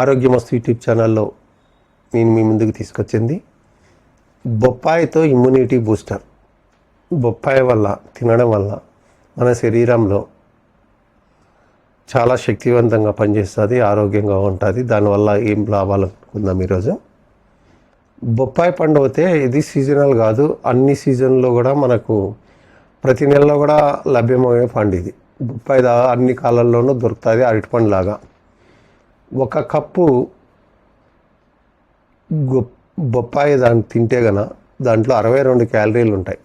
ఆరోగ్యమస్తు YouTube ఛానల్లో నేను మీ ముందుకు తీసుకొచ్చింది. బొప్పాయితో ఇమ్యూనిటీ బూస్టర్ బొప్పాయి వల్ల తినడం వల్ల మన శరీరంలో చాలా శక్తివంతంగా పనిచేస్తుంది ఆరోగ్యంగా ఉంటుంది. దానివల్ల ఏం లాభాలు అనుకుందాం ఈరోజు. బొప్పాయి పండు అయితే ఇది సీజనల్ కాదు. అన్ని సీజన్లో కూడా మనకు ప్రతి నెలలో కూడా లభ్యమయ్యే పండు ఇది. బొప్పాయి దా అన్ని కాలాల్లోనూ దొరుకుతుంది అరటిపండు లాగా ఒక కప్పు బొప్పాయి దాన్ని తింటే గన దాంట్లో అరవై రెండు క్యాలరీలు ఉంటాయి.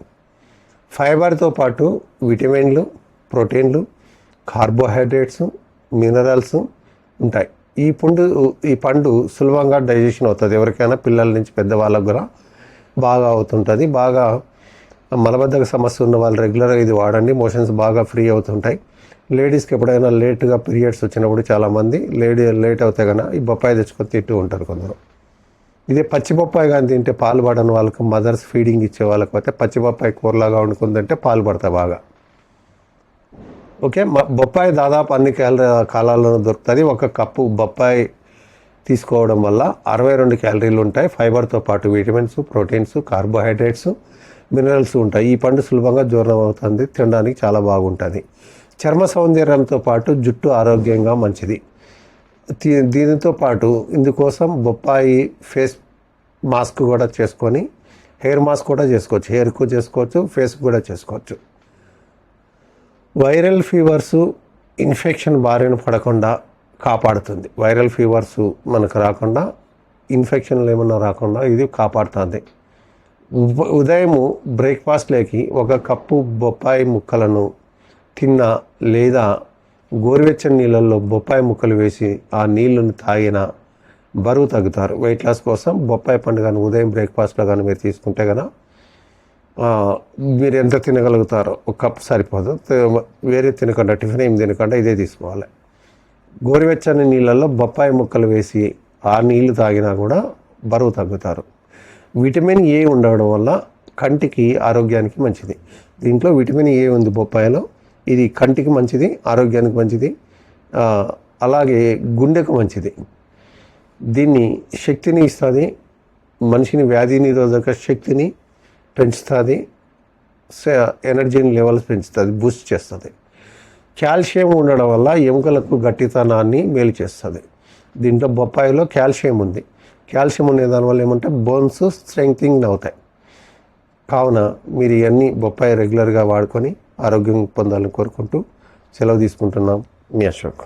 ఫైబర్తో పాటు విటమిన్లు ప్రోటీన్లు కార్బోహైడ్రేట్స్ మినరల్స్ ఉంటాయి. ఈ పండు ఈ పండు సులభంగా డైజెషన్ అవుతుంది. ఎవరికైనా పిల్లల నుంచి పెద్దవాళ్ళకు కూడా బాగా అవుతుంటుంది. బాగా మలబద్ధక సమస్య ఉన్న వాళ్ళు రెగ్యులర్గా ఇది వాడండి. మోషన్స్ బాగా ఫ్రీ అవుతుంటాయి. లేడీస్కి ఎప్పుడైనా లేట్గా పీరియడ్స్ వచ్చినప్పుడు చాలామంది లేడీ లేట్ అవుతాయి కన్నా ఈ బొప్పాయి తెచ్చుకొని తింటూ ఉంటారు కొందరు. ఇదే పచ్చి బొప్పాయి కానీ తింటే పాలు పడని వాళ్ళకి మదర్స్ ఫీడింగ్ ఇచ్చే వాళ్ళకి అయితే పచ్చి బొప్పాయి కూరలాగా వండుకుందంటే పాలు పడతాయి బాగా. ఓకే బొప్పాయి దాదాపు అన్ని క్యాలరీ కాలాల్లోనూ దొరుకుతుంది. ఒక కప్పు బొప్పాయి తీసుకోవడం వల్ల అరవై రెండు క్యాలరీలు ఉంటాయి. ఫైబర్తో పాటు విటమిన్స్ ప్రోటీన్స్ కార్బోహైడ్రేట్స్ మినరల్స్ ఉంటాయి. ఈ పండు సులభంగా జీర్ణం అవుతుంది తినడానికి చాలా బాగుంటుంది. చర్మ సౌందర్యంతో పాటు జుట్టు ఆరోగ్యంగా మంచిది. దీనితో పాటు ఇందుకోసం బొప్పాయి ఫేస్ మాస్క్ కూడా చేసుకొని హెయిర్ మాస్క్ కూడా చేసుకోవచ్చు. హెయిర్కు చేసుకోవచ్చు ఫేస్ కూడా చేసుకోవచ్చు. వైరల్ ఫీవర్స్ ఇన్ఫెక్షన్ బారిన పడకుండా కాపాడుతుంది. వైరల్ ఫీవర్స్ మనకు రాకుండా ఇన్ఫెక్షన్లు ఏమన్నా రాకుండా ఇది కాపాడుతుంది. ఉదయము బ్రేక్ఫాస్ట్లోకి ఒక కప్పు బొప్పాయి ముక్కలను తిన్న లేదా గోరువెచ్చని నీళ్ళల్లో బొప్పాయి ముక్కలు వేసి ఆ నీళ్ళను తాగిన బరువు తగ్గుతారు. వెయిట్ లాస్ కోసం బొప్పాయి పండు కానీ ఉదయం బ్రేక్ఫాస్ట్లో కానీ మీరు తీసుకుంటే కనుక మీరు ఎంత తినగలుగుతారో ఒక కప్ సరిపోదు. వేరే తినకుండా టిఫిన్ ఏం తినకుండా ఇదే తీసుకోవాలి. గోరువెచ్చని నీళ్ళల్లో బొప్పాయి ముక్కలు వేసి ఆ నీళ్ళు తాగినా కూడా బరువు తగ్గుతారు. విటమిన్ ఏ ఉండడం వల్ల కంటికి ఆరోగ్యానికి మంచిది. దీంట్లో విటమిన్ ఏ ఉంది బొప్పాయిలో? ఇది కంటికి మంచిది ఆరోగ్యానికి మంచిది అలాగే గుండెకు మంచిది. దీన్ని శక్తిని ఇస్తుంది మనిషిని వ్యాధి నిరోధక శక్తిని పెంచుతుంది ఎనర్జీని లెవెల్స్ పెంచుతుంది బూస్ట్ చేస్తుంది. కాల్షియం ఉండడం వల్ల ఎముకలకు గట్టితనాన్ని మేలు చేస్తుంది. దీంట్లో బొప్పాయిలో కాల్షియం ఉంది. కాల్షియం ఉండే దానివల్ల ఏమంటే బోన్స్ స్ట్రెంగ్తింగ్ అవుతాయి. కావున మీరు ఇవన్నీ బొప్పాయి రెగ్యులర్గా వాడుకొని ఆరోగ్యం పొందాలని కోరుకుంటూ సెలవు తీసుకుంటున్నాం మీ అశోక్.